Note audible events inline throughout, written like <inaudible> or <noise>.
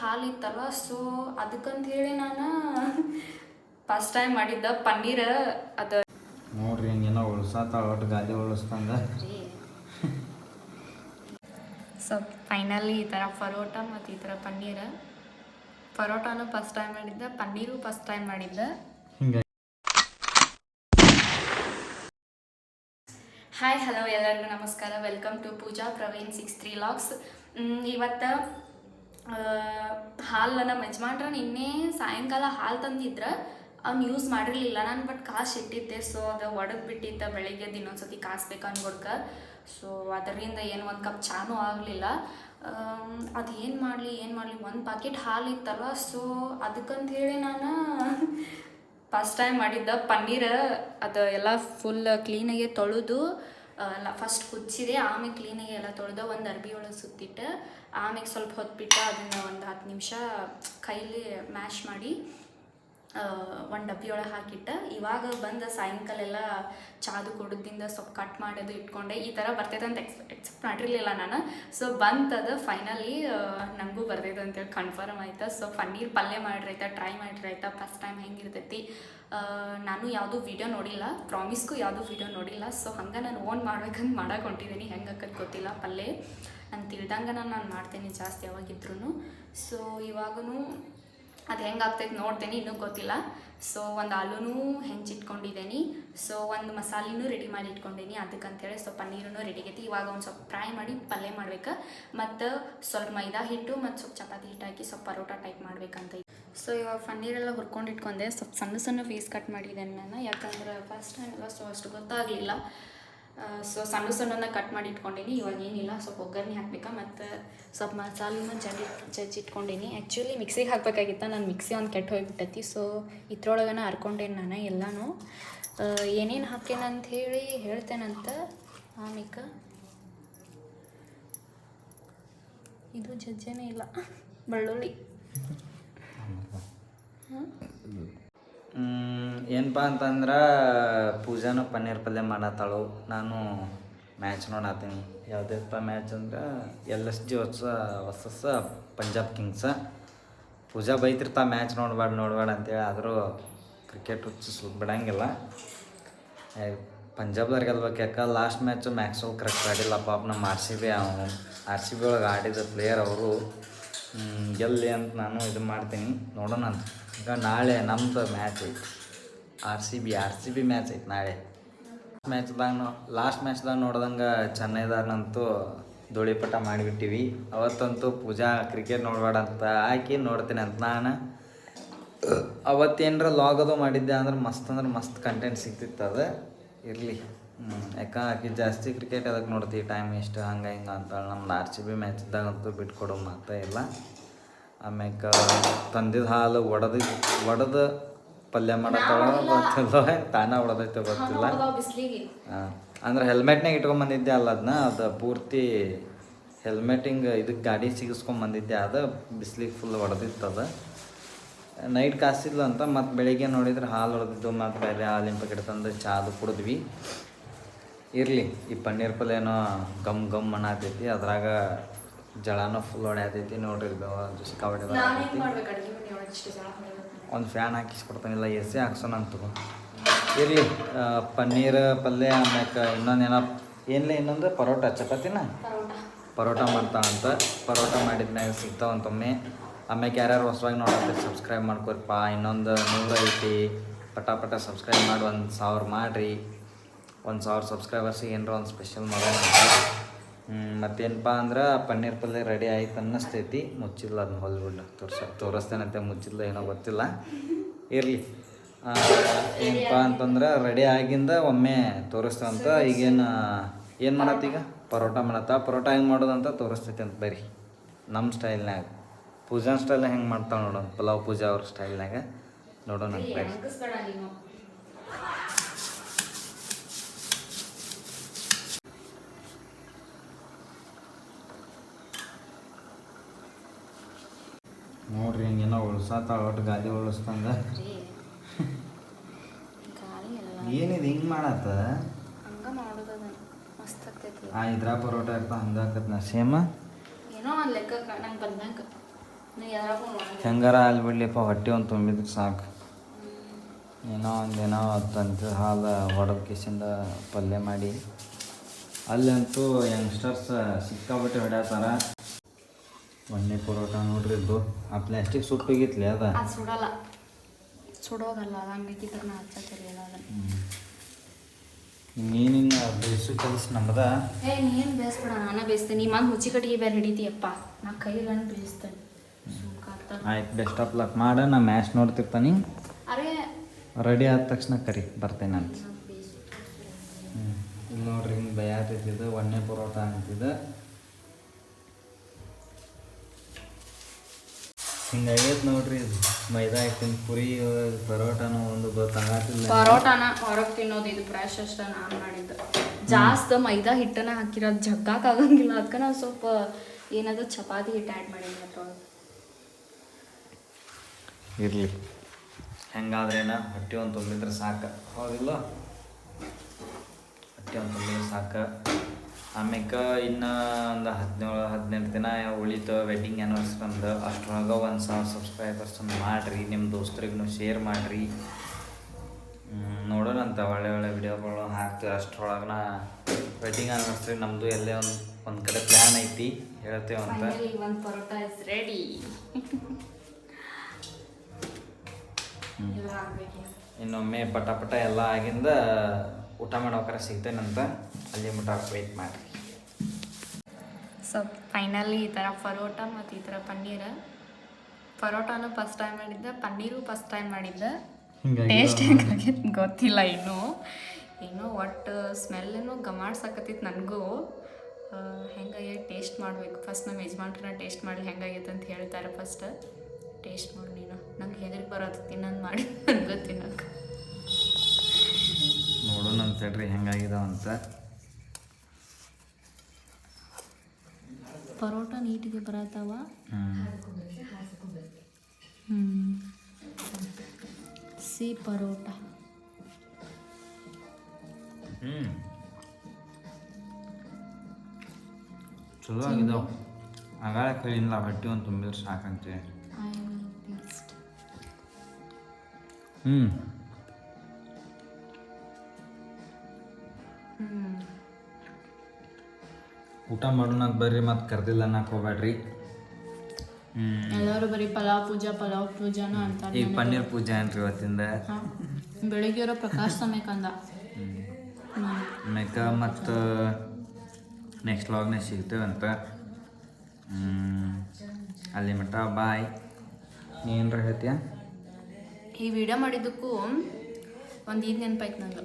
ಹಾಲು ಇತ್ತಲ್ಲ ಸೊ ಅದಕ್ಕಂತ ಹೇಳಿ ನಾನು ಫಸ್ಟ್ ಟೈಮ್ ಮಾಡಿದ್ದ? ಪನ್ನೀರ್ ಅದ ನೋಡ್ರಿ ಹಿಂಗೇನೋ ಉಳ್ಸಾತಾಳ ಒಟ್ಟು ಗಾದೆ ಉಳಿಸ್ತಂಗ ಸೊ ಫೈನಲಿ ಈ ಥರ ಪರೋಟ ಮತ್ತು ಈ ಥರ ಪನ್ನೀರ. ಪರೋಟಾನು ಫಸ್ಟ್ ಟೈಮ್ ಮಾಡಿದ್ದೆ? ಪನ್ನೀರು ಫಸ್ಟ್ ಟೈಮ್ ಮಾಡಿದ್ದೆ? ಹಿಂಗೆ. ಹಾಯ್ ಹಲೋ ಎಲ್ಲರಿಗೂ ನಮಸ್ಕಾರ. Welcome to Pooja Praveen six three lakhs ಇವತ್ತು ಹಾಲು ನಮ್ಮ ಯಜಮಾನ್ರ ನಿನ್ನೆ ಸಾಯಂಕಾಲ ಹಾಲು ತಂದಿದ್ರೆ, ಅವ್ನು ಯೂಸ್ ಮಾಡಿರಲಿಲ್ಲ ನಾನು ಬಟ್ ಕಾಸು ಇಟ್ಟಿದ್ದೆ. ಸೊ ಅದು ಒಡೆದು ಬಿಟ್ಟಿದ್ದೆ, ಬೆಳಿಗ್ಗೆ ಇನ್ನೊಂದ್ಸತಿ ಕಾಸ್ಬೇಕು ಅನ್ಬೋಡ್ಕ ಸೊ ಅದರಿಂದ ಏನು ಒಂದು ಕಪ್ ಚಾನೂ ಆಗಲಿಲ್ಲ. ಅದು ಏನು ಮಾಡಲಿ ಏನು ಮಾಡಲಿ, ಒಂದು ಪಾಕೆಟ್ ಹಾಲು ಇತ್ತಲ್ಲ ಸೊ ಅದಕ್ಕಂತ ಹೇಳಿ ನಾನು ಫಸ್ಟ್ ಟೈಮ್ ಮಾಡಿದ್ದ ಪನ್ನೀರ್, ಅದು ಎಲ್ಲ ಫುಲ್ ಕ್ಲೀನಾಗೆ ತೊಳೆದು ಎಲ್ಲ ಫಸ್ಟ್ ಕುಚ್ಚಿದೆ ಆಮೇಲೆ ಕ್ಲೀನಾಗಿ ಎಲ್ಲ ತೊಳೆದ ಒಂದು ಅರ್ಬಿ ಒಳಗೆ ಸುತ್ತಿಟ್ಟು ಆಮೇಲೆ ಸ್ವಲ್ಪ ಹೊತ್ಬಿಟ್ಟು ಅದನ್ನು ಒಂದು ಹತ್ತು ನಿಮಿಷ ಕೈಲಿ ಮ್ಯಾಶ್ ಮಾಡಿ ಒಂದು ಡಬ್ಬಿ ಒಳಗೆ ಹಾಕಿಟ್ಟು. ಇವಾಗ ಬಂದ ಸಾಯಂಕಾಲ ಎಲ್ಲ ಚಾದು ಕೊಡದಿಂದ ಸ್ವಲ್ಪ ಕಟ್ ಮಾಡೋದು ಇಟ್ಕೊಂಡೆ. ಈ ಥರ ಬರ್ತೈತೆ ಅಂತ ಎಕ್ಸ್ ಎಕ್ಸೆಪ್ಟ್ ಮಾಡಿರಲಿಲ್ಲ ನಾನು. ಸೊ ಬಂತದ ಫೈನಲಿ ನನಗೂ ಬರ್ತೈತೆ ಅಂತೇಳಿ ಕನ್ಫರ್ಮ್ ಆಯ್ತು. ಸೊ ಪನ್ನೀರ್ ಪಲ್ಯ ಮಾಡಿರೈತ ಟ್ರೈ ಮಾಡಿರೈತ ಫಸ್ಟ್ ಟೈಮ್ ಹೆಂಗಿರ್ತೈತಿ ನಾನು ಯಾವುದೂ ವಿಡಿಯೋ ನೋಡಿಲ್ಲ. ಪ್ರಾಮಿಸ್ಗೂ ಯಾವುದೂ ವಿಡಿಯೋ ನೋಡಿಲ್ಲ. ಸೊ ಹಂಗೆ ನಾನು ಓನ್ ಮಾಡ್ಬೇಕಂತ ಮಾಡಕ್ಕೆ ಹೆಂಗೆ ಆಕತ್ ಗೊತ್ತಿಲ್ಲ ಪಲ್ಯ. ನಾನು ತಿಳ್ದಂಗೆ ನಾನು ಮಾಡ್ತೇನೆ ಜಾಸ್ತಿ ಯಾವಾಗಿದ್ರು ಸೊ ಇವಾಗೂ ಅದು ಹೆಂಗೆ ಆಗ್ತೈತೆ ನೋಡ್ತೇನೆ, ಇನ್ನೂ ಗೊತ್ತಿಲ್ಲ. ಸೊ ಒಂದು ಆಲೂನು ಹೆಂಚಿಟ್ಕೊಂಡಿದ್ದೀನಿ ಸೊ ಒಂದು ಮಸಾಲೆನೂ ರೆಡಿ ಮಾಡಿ ಇಟ್ಕೊಂಡೀನಿ ಅದಕ್ಕಂತೇಳಿ ಸ್ವಲ್ಪ ಪನ್ನೀರೂ ರೆಡಿ ಆಗೈತಿ. ಇವಾಗ ಒಂದು ಸ್ವಲ್ಪ ಫ್ರೈ ಮಾಡಿ ಪಲ್ಯ ಮಾಡ್ಬೇಕು. ಮತ್ತು ಸ್ವಲ್ಪ ಮೈದಾ ಹಿಟ್ಟು ಮತ್ತು ಸ್ವಲ್ಪ ಚಪಾತಿ ಹಿಟ್ಟು ಹಾಕಿ ಸ್ವಲ್ಪ ಪರೋಟ ಟೈಪ್ ಮಾಡ್ಬೇಕಂತ ಸೊ ಇವಾಗ ಪನ್ನೀರೆಲ್ಲ ಹುರ್ಕೊಂಡು ಇಟ್ಕೊಂಡೆ ಸ್ವಲ್ಪ ಸಣ್ಣ ಸಣ್ಣ ಫೀಸ್ ಕಟ್ ಮಾಡಿದ್ದೇನೆ ನಾನು. ಯಾಕಂದ್ರೆ ಫಸ್ಟ್ ಟೈಮ್ ಎಲ್ಲ ಸೊ ಅಷ್ಟು ಗೊತ್ತಾಗಲಿಲ್ಲ. ಸೊ ಸಣ್ಣ ಸಣ್ಣನ ಕಟ್ ಮಾಡಿ ಇಟ್ಕೊಂಡೀನಿ. ಇವಾಗ ಏನಿಲ್ಲ ಸ್ವಲ್ಪ ಒಗ್ಗರಣೆ ಹಾಕ್ಬೇಕಾ ಮತ್ತು ಸ್ವಲ್ಪ ಮಸಾಲೆನ ಜಜ್ಜಿ ಜಜ್ಜಿ ಇಟ್ಕೊಂಡೀನಿ ಆ್ಯಕ್ಚುಲಿ ಮಿಕ್ಸಿಗೆ ಹಾಕ್ಬೇಕಾಗಿತ್ತ ನಾನು ಮಿಕ್ಸಿ ಒಂದು ಕೆಟ್ಟು ಹೋಗ್ಬಿಟ್ಟೈತಿ. ಸೊ ಇದ್ರೊಳಗನ ಹರ್ಕೊಂಡೇನಿ ನಾನು ಎಲ್ಲನೂ. ಏನೇನು ಹಾಕೇನಂತ ಹೇಳಿ ಹೇಳ್ತೇನಂತ ಆಮೇಕ ಇದು ಜಜ್ಜೇನೇ ಇಲ್ಲ. <laughs> ಬೆಳ್ಳುಳ್ಳಿ. ಏನಪ್ಪ ಅಂತಂದ್ರೆ ಪೂಜಾನು ಪನ್ನೀರ್ ಪಲ್ಯ ಮಾಡತ್ತಾಳು. ನಾನು ಮ್ಯಾಚ್ ನೋಡತ್ತೀನಿ ಯಾವುದಪ್ಪ ಮ್ಯಾಚ್ ಅಂದ್ರೆ ಎಲ್ ಎಸ್ ಜಿ ಹೊಸ ಹೊಸ ಪಂಜಾಬ್ ಕಿಂಗ್ಸ. ಪೂಜಾ ಬೈತಿರ್ತಾ ಮ್ಯಾಚ್ ನೋಡಬೇಡ, ನೋಡ್ಬೇಡ ಅಂತೇಳಿ, ಆದರೂ ಕ್ರಿಕೆಟ್ ಹುಚ್ಚು ಬಿಡಂಗಿಲ್ಲ. ಪಂಜಾಬ್ದವ್ರಿಗೆ ಗೆಲ್ಬೇಕು ಯಾಕೆ? ಲಾಸ್ಟ್ ಮ್ಯಾಚು ಮ್ಯಾಕ್ಸು ಕರೆಕ್ಟ್ ಆಡಿಲ್ಲ. ಪಾಪ ನಮ್ಮ ಆರ್ ಸಿ ಬಿ ಅವನು. ಆರ್ ಸಿ ಬಿ ಒಳಗೆ ಆಡಿದ ಪ್ಲೇಯರ್ ಅವರು. ಗೆಲ್ಲಿ ಅಂತ ನಾನು ಇದು ಮಾಡ್ತೀನಿ. ನೋಡೋಣ ಅಂತ. ನಾಳೆ ನಮ್ದು ಮ್ಯಾಚ್ ಐತಿ. R C B R C B match ಐತಿ ನಾಳೆ. ಮ್ಯಾಚ್ದಾಗ ಲಾಸ್ಟ್ ಮ್ಯಾಚ್ದಾಗ ನೋಡ್ದಂಗೆ ಚೆನ್ನೈದಾಗಂತೂ ಧೂಳಿಪಟ ಮಾಡಿಬಿಟ್ಟಿವಿ. ಅವತ್ತಂತೂ ಪೂಜಾ ಕ್ರಿಕೆಟ್ ನೋಡಬೇಡ ಅಂತ ಹಾಕಿ ನೋಡ್ತೀನಿ ಅಂತ ನಾನು. ಅವತ್ತೇನರ ಲಾಗ್ ಅದು ಮಾಡಿದ್ದೆ ಅಂದ್ರೆ ಮಸ್ತ್ ಅಂದ್ರೆ ಮಸ್ತ್ ಕಂಟೆಂಟ್ ಸಿಗ್ತಿತ್ತು ಅದು. ಇರಲಿ. ಯಾಕೆ ಆಕಿ ಜಾಸ್ತಿ ಕ್ರಿಕೆಟ್ ಅದಕ್ಕೆ ನೋಡ್ತೀವಿ ಟೈಮ್ ಎಷ್ಟು ಹಂಗೆ ಹಿಂಗೆ ಅಂತ ನಮ್ದು ಆರ್ ಸಿ ಬಿ ಮ್ಯಾಚ್ ಇದ್ದಾಗಂತೂ ಬಿಟ್ಕೊಡೋ ಮಾತೇ ಇಲ್ಲ. ಆಮ್ಯಾಕ ತಂದಿದ ಹಾಲು ಒಡೆದು ಒಡೆದು ಪಲ್ಯ ಮಾಡತ್ತಾಳ ಗೊತ್ತಿಲ್ಲ ತಾನ ಒಡೆದೈತೆ ಗೊತ್ತಿಲ್ಲ. ಬಿಸಿಲಿಗೆ ಹಾಂ ಅಂದ್ರೆ ಹೆಲ್ಮೆಟ್ನಾಗ ಇಟ್ಕೊಂಬಂದಿದ್ದೆ ಅಲ್ಲ ಅದನ್ನ ಅದು ಪೂರ್ತಿ ಹೆಲ್ಮೆಟಿಂಗ್ ಇದಕ್ಕೆ ಗಾಡಿ ಸಿಗಿಸ್ಕೊಂಬಂದಿದ್ದೆ ಅದು ಬಿಸಿಲಿಗೆ ಫುಲ್ ಹೊಡೆದಿತ್ತು ಅದು. ನೈಟ್ ಕಾಸಿಲ್ಲ ಅಂತ ಮತ್ತು ಬೆಳಿಗ್ಗೆ ನೋಡಿದ್ರೆ ಹಾಲು ಹೊಡೆದಿದ್ದು ಮತ್ತು ಬೇರೆ ಹಾಲಿನ ಪ್ಯಾಕೆಟ್ ತಂದು ಚಾದು ಕುಡಿದ್ವಿ. ಇರಲಿ ಈ ಪನ್ನೀರ್ ಪಲ್ಯನೋ ಗಮ್ ಗಮ್ ಅನ್ನತೈತಿ ಅದ್ರಾಗ ಜಳನೂ ಫುಲ್ ಹೊಡೆಯತೈತಿ ನೋಡ್ರಿ ಇದು ಸಿಕ್ಕಾಪಟ್ಟೆ ಒಂದು ಫ್ಯಾನ್ ಹಾಕಿಸ್ಕೊಡ್ತಾನಿಲ್ಲ ಎ ಸಿ ಹಾಕ್ಸೋಣ ಅಂತ ಇರಲಿ ಪನ್ನೀರ್ ಪಲ್ಯ ಆಮ್ಯಾಕೆ ಇನ್ನೊಂದು ಏನೋ ಏನಿಲ್ಲ ಇನ್ನೊಂದು ಪರೋಟ ಚಪಾತಿನ? ಪರೋಟ. ಪರೋಟ ಮಾಡ್ತಾಳಂತ ಪರೋಟ ಮಾಡಿದ್ಮ್ಯಾಗ ಸಿಗ್ತಾವಂತೊಮ್ಮೆ ಆಮ್ಯಾಕೆ ಯಾರ್ಯಾರು ಹೊಸವಾಗಿ ನೋಡತ್ತೀರಿ ಸಬ್ಸ್ಕ್ರೈಬ್ ಮಾಡ್ಕೊರಿಪ್ಪ. ಇನ್ನೊಂದು ನೂರೈತಿ ಐತಿ. ಪಟ ಪಟ ಸಬ್ಸ್ಕ್ರೈಬ್ ಮಾಡಿ ಒಂದು ಸಾವಿರ ಮಾಡಿರಿ. ಒಂದು ಸಾವಿರ ಸಬ್ಸ್ಕ್ರೈಬರ್ಸಿಗೆ ಏನರ ಒಂದು ಸ್ಪೆಷಲ್ ಮಾಡೋಣ ಮತ್ತೇನಪ್ಪ ಅಂದ್ರೆ ಪನ್ನೀರ್ ಪಲ್ಯ ರೆಡಿ ಆಯ್ತು ಅನ್ನಿಸ್ತೈತಿ. ಮುಚ್ಚಿಲ್ಲ ಅದನ್ನ ಹೊಲ್ಬಿಡ್ಲ. ತೋರ್ಸ ತೋರಿಸ್ತೇನಂತೆ ಮುಚ್ಚಿಲ್ಲ ಏನೋ ಗೊತ್ತಿಲ್ಲ. ಇರಲಿ. ಏನಪ್ಪ ಅಂತಂದ್ರೆ ರೆಡಿ ಆಗಿಂದ ಒಮ್ಮೆ ತೋರಿಸ್ತಂತ ಈಗೇನು, ಏನು ಮಾಡತ್ತೀಗ ಪರೋಟ ಮಾಡತ್ತ? ಪರೋಟ ಹೆಂಗೆ ಮಾಡೋದಂತ ತೋರಿಸ್ತೈತಿ ಅಂತ ಬರ್ರಿ ನಮ್ಮ ಸ್ಟೈಲ್ನಾಗ ಪೂಜಾ ಸ್ಟೈಲ್ ಹೆಂಗೆ ಮಾಡ್ತಾವೆ ನೋಡೋಣ. ಪಲಾವ್ ಪೂಜಾ ಅವ್ರ ಸ್ಟೈಲ್ನಾಗ ನೋಡೋಣ ಅಂತ ನೋಡ್ರಿ ಹಿಂಗೇನೋ ಉಳ್ಸಾತ ಒಟ್ಟು ಗಾದಿ ಉಳಿಸ್ತಂಗ <laughs> ಏನಿದೆ ಹಿಂಗ್ ಮಾಡತ್ತ ಆ ಇದ್ರ ಪರೋಟ ಇರ್ತ ಹಂಗಾಕತ್ ನಾ. ಸೇಮ ಹೆಂಗಾರ ಅಲ್ಲಿ ಬಿಡ್ಲಿಪ್ಪ ಹೊಟ್ಟೆ ಒಂದು ತುಂಬಿದ್ರೆ ಸಾಕು. ಏನೋ ಒಂದೇನೋ ತಂತಿ ಹಾಲು ಹೊಡೆದ ಕಿಸಿಂದ ಪಲ್ಯ ಮಾಡಿ. ಅಲ್ಲಂತೂ ಯಂಗ್ಸ್ಟರ್ಸ್ ಸಿಕ್ಕಾಬಿಟ್ಟು ಹೊಡ್ಯಾತಾರ. ಒಣ್ಣೆ ಪರೋಟ ನೋಡ್ರಿ ಇದು. ಆ ಪ್ಲಾಸ್ಟಿಕ್ ಸುಟ್ಟೋಗಿತ್ಲಿ ಅದ. ಅದು ಸುಡಲ್ಲ. ಸುಡೋದಲ್ಲ ಅದು ಹಂಗಿದ್ರೆ ನಾ ಹಚ್ಚಕ್ಕಿರಲಿಲ್ಲ ಅದನ್ನು. ನೀನಿನ್ನ ಬೇಯಿಸೋ ಕೆಲಸ ನಮ್ದ. ಏ ನೀನು ಬೇಯಿಸ್ಬೇಡ ನಾನು ಬೇಯಿಸ್ತೇನೆ ನೀ ಮಂದಿ ಹುಚ್ಚಿ ಕಟ್ಟಿಗೆ ಬೇರೆ ಹಿಡಿತೀಯಪ್ಪ. ನಾ ಕೈಗಣ್ಣು ಬೇಯಿಸ್ತೇನೆ. ಆಯ್ತು ಬೆಸ್ಟ್ ಆಫ್ ಲಕ್ ಮಾಡ ನಾ ಮ್ಯಾಚ್ ನೋಡ್ತಿರ್ತಾನೆ. ಅರೆ. ರೆಡಿ ಆದ ತಕ್ಷಣ ಕರಿ ಬರ್ತೇನೆ ಅಂತ. ನೋಡ್ರಿ ಹಿಂಗೆ ಬಯಾತಿದ್ದು ಒಣ್ಣೆ ಪರೋಟ ಅಂತಿದ್ದು. ಹಿಂಗಾಗೈತೆ ನೋಡ್ರಿ ಇದು. ಮೈದಾ ಹಿಟ್ಟಿನ ಪುರಿ ಪರೋಟನೂ ಒಂದು ಗೊತ್ತಾಗತ್ತಿಲ್ಲ ಪರೋಟಾನ ಹೊರಗೆ ತಿನ್ನೋದು ಇದು ಫ್ರೆಶ್ ಅಷ್ಟ ನಾನು ಮಾಡಿದ್ದು. ಜಾಸ್ತಿ ಮೈದಾ ಹಿಟ್ಟನ ಹಾಕಿರೋದು ಜಗ್ಗಾಕ್ ಆಗಂಗಿಲ್ಲ. ಅದಕ್ಕೆ ನಾವು ಸ್ವಲ್ಪ ಏನಾದ್ರು ಚಪಾತಿ ಹಿಟ್ಟು ಆ್ಯಡ್ ಮಾಡಿದ್ವಿ ಅದ್ರೊಳಗೆ. ಇರಲಿ. ಹೆಂಗಾದ್ರೇನ ಹೊಟ್ಟೆ ಒಂದು ತುಂಬಿದ್ರೆ ಸಾಕು. ಹೌದಿಲ್ಲ? ಹೊಟ್ಟೆ ಒಂದು ತುಂಬಿದ್ರೆ ಸಾಕು. ಆಮ್ಯಾಕ ಇನ್ನು ಒಂದು ಹದಿನೇಳು ಹದಿನೆಂಟು ದಿನ ಉಳಿತು ವೆಡ್ಡಿಂಗ್ ಆ್ಯನಿವರ್ಸರಿ ಅಂದು ಅಷ್ಟರೊಳಗೆ ಒಂದು ಸಾವಿರ ಸಬ್ಸ್ಕ್ರೈಬರ್ಸ್ ಮಾಡಿರಿ ನಿಮ್ಮ ದೋಸ್ತರಿಗೂ ಶೇರ್ ಮಾಡಿರಿ. ನೋಡೋಣಂತ ಒಳ್ಳೆ ಒಳ್ಳೆ ವಿಡಿಯೋಗಳು ಹಾಕ್ತೀವಿ. ಅಷ್ಟರೊಳಗನ ವೆಡ್ಡಿಂಗ್ ಆ್ಯನಿವರ್ಸರಿ ನಮ್ಮದು ಎಲ್ಲೇ ಒಂದು ಒಂದು ಕಡೆ ಪ್ಲ್ಯಾನ್ ಐತಿ ಹೇಳ್ತೇವೆ ಅಂತ. ಒಂದು ಪರೋಟ ಇಸ್ ರೆಡಿ ಇನ್ನೊಮ್ಮೆ ಪಟ ಪಟ ಎಲ್ಲ ಆಗಿಂದ ಊಟ ಮಾಡೋಕರ ಸಿಗ್ತೇನಂತ ಅಲ್ಲಿ ಮುಟ ವೆಯ್ಟ್ ಮಾಡಿ ಸೊ ಫೈನಲಿ ಈ ಥರ ಪರೋಟ ಮತ್ತು ಈ ಥರ ಪನ್ನೀರ. ಪರೋಟಾನು ಫಸ್ಟ್ ಟೈಮ್ ಮಾಡಿದ್ದೆ ಪನ್ನೀರು ಫಸ್ಟ್ ಟೈಮ್ ಮಾಡಿದ್ದೆ. ಟೇಸ್ಟ್ ಹೆಂಗಾಗೈತೆ ಗೊತ್ತಿಲ್ಲ ಇನ್ನೂ. ಏನೋ ಒಟ್ಟು ಸ್ಮೆಲ್ಲೂ ಗಮಾಡ್ಸಕತ್ತಿತ್ತು ನನಗೂ. ಹೆಂಗಾಗೈತೆ ಟೇಸ್ಟ್ ಮಾಡಬೇಕು. ಫಸ್ಟ್ ನಮ್ಮ ಯಜಮಾನ್ರನ್ನ ಟೇಸ್ಟ್ ಮಾಡಿ ಹೆಂಗಾಗೈತೆ ಅಂತ ಹೇಳ್ತಾರೆ ಫಸ್ಟ್ ಟೇಸ್ಟ್ ಮಾಡಿ ನೀನು. ನಂಗೆ ಹೆದರಿಗೆ ಬರೋದು ತಿನ್ನೋದು ಮಾಡಿ. ನನಗೂ ತಿನ್ನೋಕೆ ನೋಡೋಣ ಅಂತ ಹೇಳ್ರಿ ಹೆಂಗಾಗಿದಾವ ಅಂತ. ಪರೋಟ ನೀಟಿಗೆ ಬರತ್ತವ? ಸಿ ಪರೋಟ. ಹ್ಞೂ ಚಲೋ ಆಗಿದಾವ ಆಗಾಳ ಕೈಲಿಲ್ಲ ಹೊಟ್ಟೆ ಒಂದು ತುಂಬಿದ್ರೆ ಸಾಕಂತೆ. ಹ್ಞೂ ಊಟ ಮಾಡೋಣ ಅಂತ ಬರ್ರಿ ಮತ್ತು ಕರೆದಿಲ್ಲ ಅನ್ನಕ್ಕೆ ಹೋಗ್ಬೇಡ್ರಿ. ಎಲ್ಲರೂ ಬರೀ ಪಲಾವ್ ಪೂಜಾ ಪಲಾವ್ ಪೂಜಾನ ಅಂತ ಈಗ ಪನ್ನೀರ್ ಪೂಜಾ ಏನ್ರಿ ಇವತ್ತಿಂದ? ಬೆಳಿಗ್ಗೆ ಇರೋ ಪ್ರಕಾಶ್ ಸಮಯಕ್ಕೆ ಅಂದ ಹ್ಞೂ ಮೇಕ ಮತ್ತು ನೆಕ್ಸ್ಟ್ ಲಾಗ್ನೇ ಸಿಗ್ತೇವಂತ. ಅಲ್ಲಿ ಮಟ್ಟ ಬಾಯ್. ಏನ್ರ ಹೇಳ್ತೀಯ? ಈ ವಿಡಿಯೋ ಮಾಡಿದ್ದಕ್ಕೂ ಒಂದು ಇದು ನೆನಪಾಯ್ತು ನಂಗೆ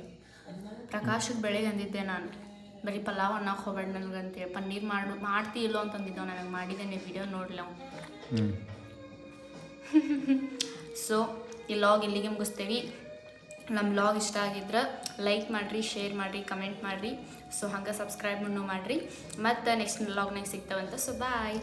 ಪ್ರಕಾಶಕ್ಕೆ ಬೆಳಗ್ಗೆ ಅಂದಿದ್ದೆ ನಾನು. ಬರೀ ಪಲಾವ್ ಅನ್ನಕ್ಕೆ ಹೋಗ್ಬೇಡ ನನಗಂತೆ ಪನ್ನೀರ್ ಮಾಡು ಮಾಡ್ತಿ ಇಲ್ಲೋ ಅಂತಂದಿದ್ದವು ನನಗೆ ಮಾಡಿದ್ದೇನೆ ನೀವು ವಿಡಿಯೋ ನೋಡಲಿ ಸೊ <laughs> ಈ ಲಾಗ್ ಇಲ್ಲಿಗೆ ಮುಗಿಸ್ತೀವಿ. ನಮ್ಮ ಲಾಗ್ ಇಷ್ಟ ಆಗಿದ್ರೆ ಲೈಕ್ ಮಾಡಿರಿ ಶೇರ್ ಮಾಡಿರಿ ಕಮೆಂಟ್ ಮಾಡಿರಿ. ಸೊ ಹಂಗೆ ಸಬ್ಸ್ಕ್ರೈಬ್ ಮಾಡಿರಿ. ಮತ್ತು ನೆಕ್ಸ್ಟ್ ಲಾಗ್ನಾಗ ಸಿಗ್ತಾವಂತ ಸೊ ಬಾಯ್